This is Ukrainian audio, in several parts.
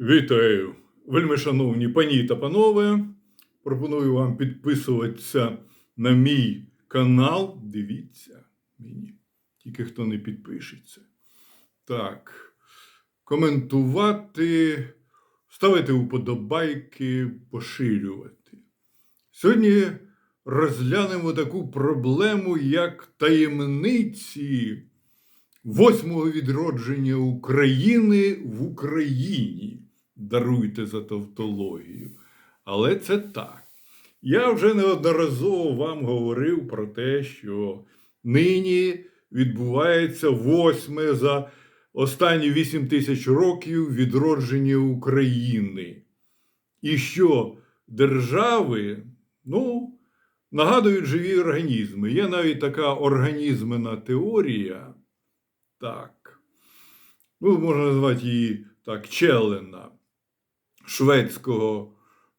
Вітаю, вельми шановні пані та панове. Пропоную вам підписуватися на мій канал. Дивіться мені, тільки хто не підпишеться. Так, коментувати, ставити уподобайки, поширювати. Сьогодні розглянемо таку проблему, як таємниці восьмого відродження України в Україні. Даруйте за тавтологію. Але це так. Я вже неодноразово вам говорив про те, що нині відбувається восьме за останні вісім тисяч років відродження України. І що держави, ну, нагадують живі організми. Є навіть така організмена теорія. Так. Ну, можна назвати її так, Челена, шведського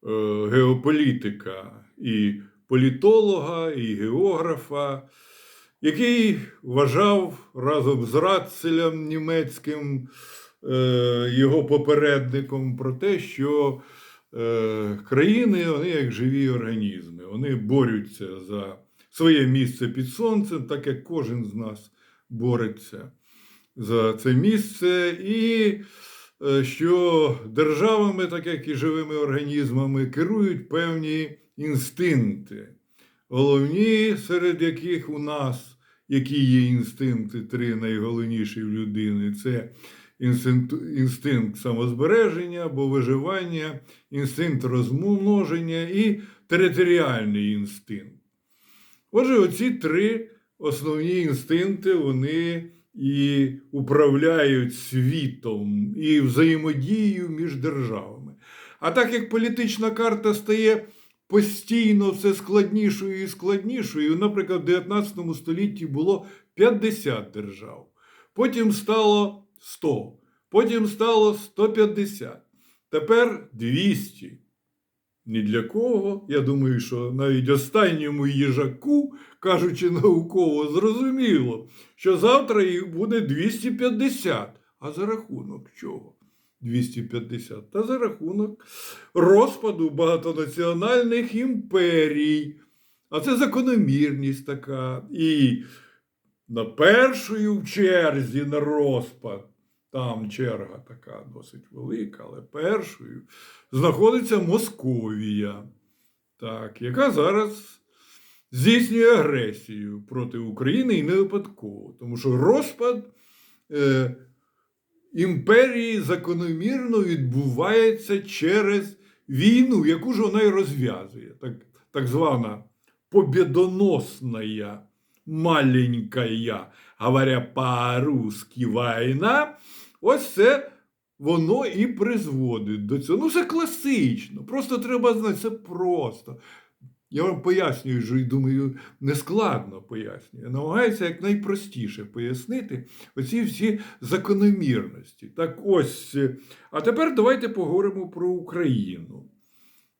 е, геополітика і політолога, і географа, який вважав разом з Рацелем німецьким е, його попередником про те, що е, країни вони як живі організми, вони борються за своє місце під сонцем, так як кожен з нас бореться за це місце, і що державами, так як і живими організмами, керують певні інстинкти, головні, серед яких у нас, які є інстинкти, три найголовніші в людини, це інстинкт, інстинкт самозбереження або виживання, інстинкт розмноження і територіальний інстинкт. Отже, оці три основні інстинкти, вони і управляють світом і взаємодією між державами. А так як політична карта стає постійно все складнішою і складнішою, наприклад, в 19 столітті було 50 держав, потім стало 100, потім стало 150, тепер 200. Ні для кого. Я думаю, що навіть останньому їжаку, кажучи науково, зрозуміло, що завтра їх буде 250. А за рахунок чого? 250. Та за рахунок розпаду багатонаціональних імперій. А це закономірність така. І на першою в черзі на розпад там черга така досить велика, але першою знаходиться Московія, так, яка зараз здійснює агресію проти України і не випадково. Тому що розпад е, імперії закономірно відбувається через війну, яку ж вона й розв'язує, так, так звана побєдоносна маленькая, говоря по-русски, війна, ось це воно і призводить до цього. Ну, це класично. Просто треба знати, це просто. Я вам пояснюю, і думаю, нескладно пояснюю. Я намагаюся якнайпростіше пояснити оці всі закономірності. Так ось. А тепер давайте поговоримо про Україну.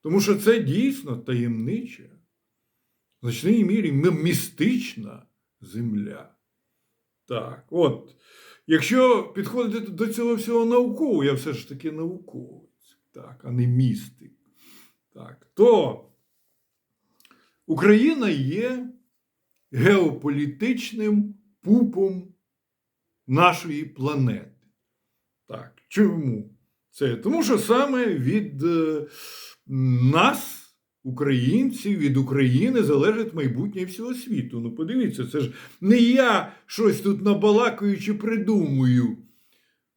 Тому що це дійсно таємнича, в значній мірі містична земля. Так, от. Якщо підходити до цього всього науково, я все ж таки науковець, так, а не містик, так, то Україна є геополітичним пупом нашої планети. Так, чому це? Тому що саме від е, нас. Українців від України залежить майбутнє всього світу. Ну, подивіться, це ж не я щось тут набалакуючи придумую.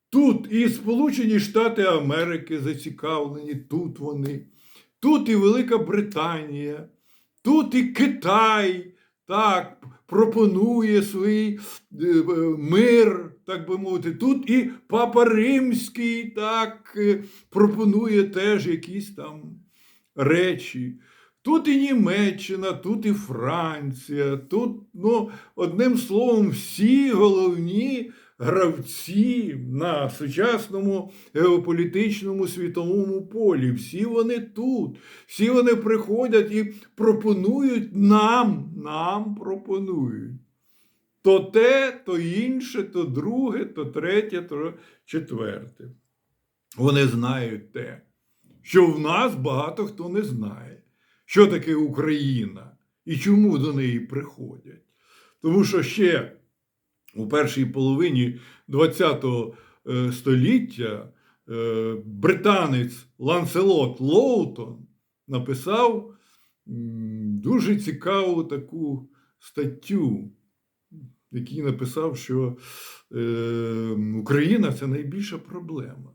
Тут і Сполучені Штати Америки зацікавлені, тут вони, тут і Велика Британія, тут і Китай так, пропонує свій е, мир, так би мовити, тут і Папа Римський так е, пропонує теж якісь там речі. Тут і Німеччина, тут і Франція, тут, ну, одним словом, всі головні гравці на сучасному геополітичному світовому полі. Всі вони тут, всі вони приходять і пропонують нам, нам пропонують. То те, то інше, то друге, то третє, то четверте. вони знають те, що в нас багато хто не знає, що таке Україна і чому до неї приходять. Тому що ще у першій половині ХХ століття е, британець Ланселот Лоутон написав дуже цікаву таку статтю, в якій написав, що е, Україна це найбільша проблема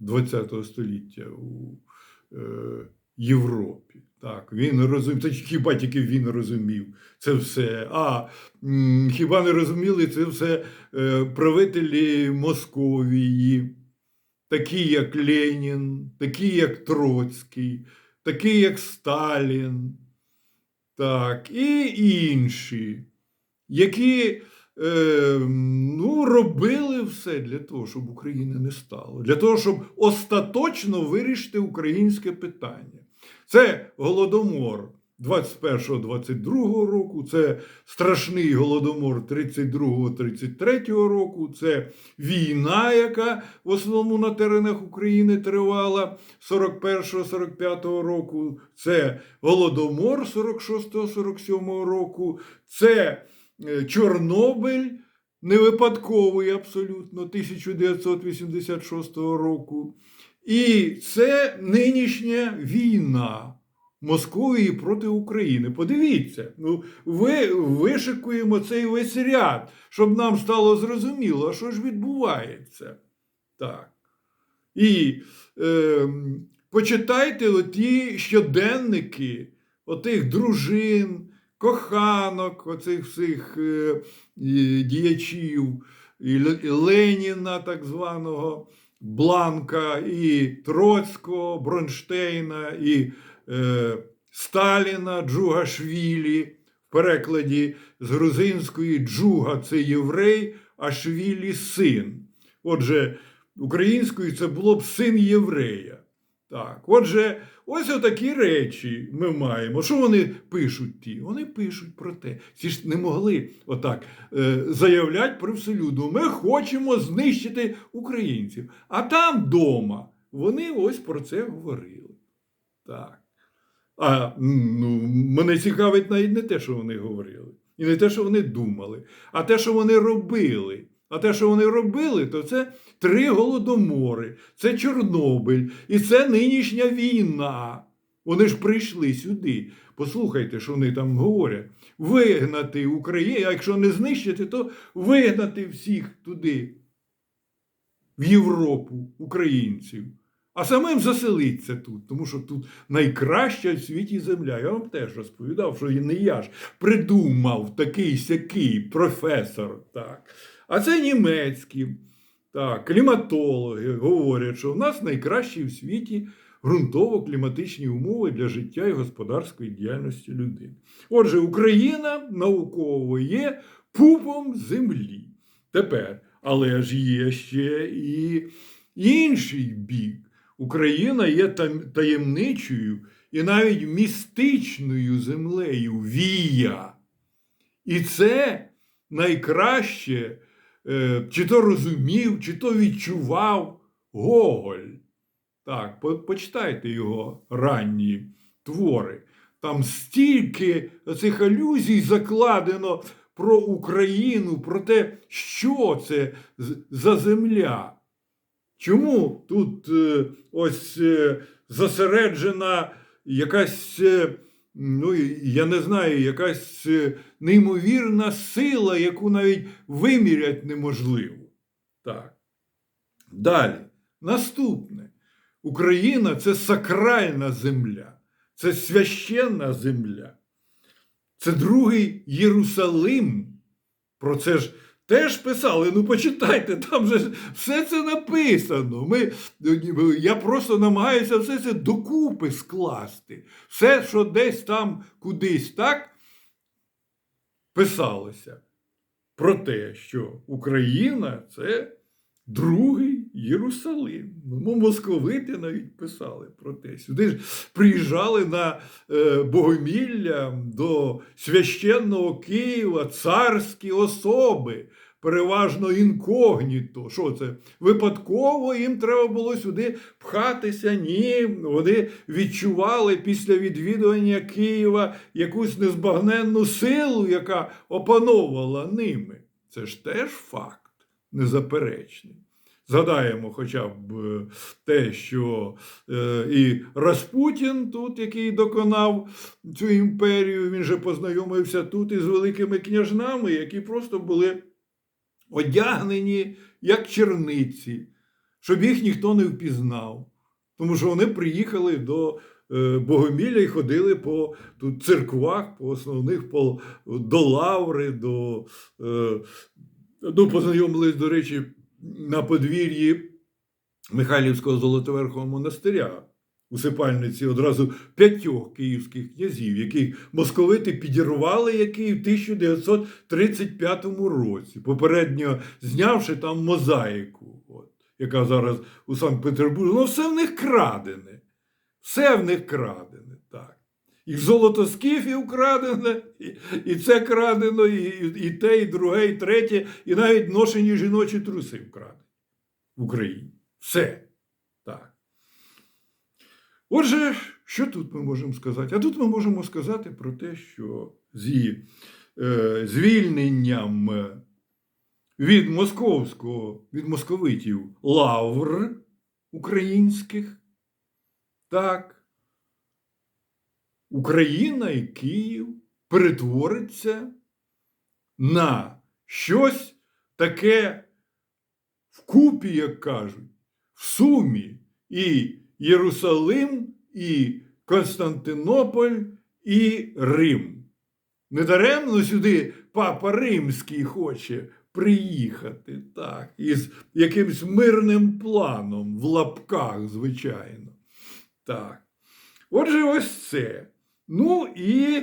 ХХ століття у е, Європі. Так, він розумів, та хіба тільки він розумів це все. А м, хіба не розуміли це все е, правителі Московії, такі як Ленін, такі як Троцький, такі як Сталін, так, і інші, які е, ну, робили все для того, щоб України не стало, для того, щоб остаточно вирішити українське питання. Це голодомор 21-22 року, це страшний голодомор 32-33 року, це війна, яка в основному на теренах України тривала 41-45 року, це голодомор 46-47 року, це Чорнобиль. Не випадковий абсолютно 1986 року. І це нинішня війна Московії проти України. Подивіться, ну, ви вишикуємо цей весь ряд, щоб нам стало зрозуміло, що ж відбувається. Так. І е, почитайте оті щоденники отих дружин, коханок, оцих всіх е, діячів, і Леніна, так званого. Бланка, і Троцького, Бронштейна, і е, Сталіна, Джугашвілі. В перекладі з грузинської Джуга це єврей, а Швілі син. Отже, українською це було б син єврея. Так, отже, ось отакі речі ми маємо. Що вони пишуть ті? Вони пишуть про те. Ці ж не могли отак е, заявляти привселюду. Ми хочемо знищити українців. А там вдома вони ось про це говорили. Так. А ну, мене цікавить навіть не те, що вони говорили, і не те, що вони думали, а те, що вони робили. А те, що вони робили, то це три голодомори, це Чорнобиль і це нинішня війна. Вони ж прийшли сюди. Послухайте, що вони там говорять. Вигнати Україну, а якщо не знищити, то вигнати всіх туди, в Європу, українців. А самим заселиться тут, тому що тут найкраща в світі земля. Я вам теж розповідав, що не я ж придумав такий сякий професор. Так. А це німецькі так, кліматологи говорять, що в нас найкращі в світі ґрунтово-кліматичні умови для життя і господарської діяльності людини. Отже, Україна науково є пупом землі. Тепер, але ж є ще і інший бік. Україна є таємничою і навіть містичною землею вія. І це найкраще, чи то розумів, чи то відчував Гоголь. Так, почитайте його ранні твори. Там стільки цих алюзій закладено про Україну, про те, що це за земля. Чому тут е, ось е, зосереджена якась, е, ну я не знаю, якась е, неймовірна сила, яку навіть виміряти неможливо. Так. Далі. Наступне. Україна це сакральна земля, це священна земля. Це другий Єрусалим. Про це ж теж писали. Ну, почитайте, там же все це написано. Ми, я просто намагаюся все це докупи скласти. Все, що десь там кудись так писалося. Про те, що Україна це другий Єрусалим. Ну, московити навіть писали про те. Сюди ж приїжджали на е, Богомілля до священного Києва царські особи. переважно інкогніто. Що це? Випадково їм треба було сюди пхатися. Ні, вони відчували після відвідування Києва якусь незбагненну силу, яка опановувала ними. Це ж теж факт незаперечний. Згадаємо хоча б е, те, що е, і Распутін тут, який доконав цю імперію, він же познайомився тут із великими княжнами, які просто були одягнені як черниці, щоб їх ніхто не впізнав. Тому що вони приїхали до е, Богомілля і ходили по тут церквах, по основних по, до Лаври, до, ну, познайомились, до речі, на подвір'ї Михайлівського Золотоверхового монастиря. У Сипальниці одразу п'ятьох київських князів, яких московити підірвали який в 1935 році, попередньо знявши там мозаїку, от, яка зараз у Санкт-Петербурзі. Ну, все в них крадене. Все в них крадене. так. І золото скіфів крадене, і, це крадено, і, і, і те, і друге, і третє, і навіть ношені жіночі труси вкрадені в Україні. Все. Так. Отже, що тут ми можемо сказати? А тут ми можемо сказати про те, що зі е, звільненням е, від московського, від московитів лавр українських, так, Україна і Київ перетвориться на щось таке вкупі, як кажуть, в сумі і Єрусалим, і Константинополь, і Рим. Недаремно сюди папа Римський хоче приїхати, так, із якимсь мирним планом в лапках, звичайно. Так. Отже, ось це. Ну і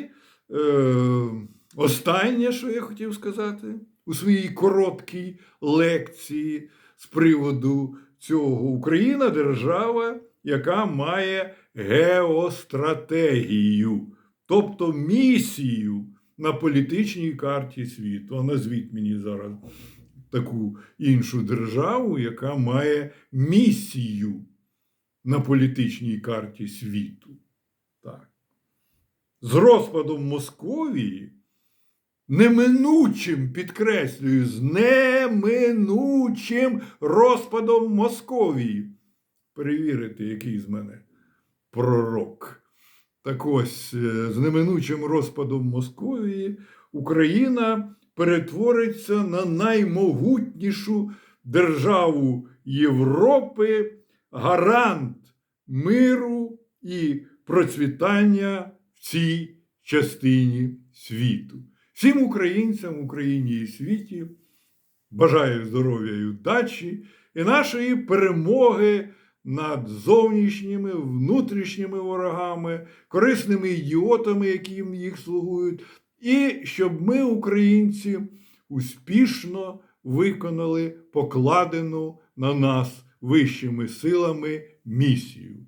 е, останнє, що я хотів сказати у своїй короткій лекції з приводу цього Україна держава, яка має геостратегію, тобто місію на політичній карті світу. А назвіть мені зараз таку іншу державу, яка має місію на політичній карті світу. З розпадом Московії, неминучим, підкреслюю, з неминучим розпадом Московії. Перевірити, який з мене пророк. Так ось, е, з неминучим розпадом Московії Україна перетвориться на наймогутнішу державу Європи, гарант миру і процвітання цій частині світу. Всім українцям Україні і світі бажаю здоров'я і удачі і нашої перемоги над зовнішніми, внутрішніми ворогами, корисними ідіотами, які їх слугують, і щоб ми, українці, успішно виконали покладену на нас вищими силами місію.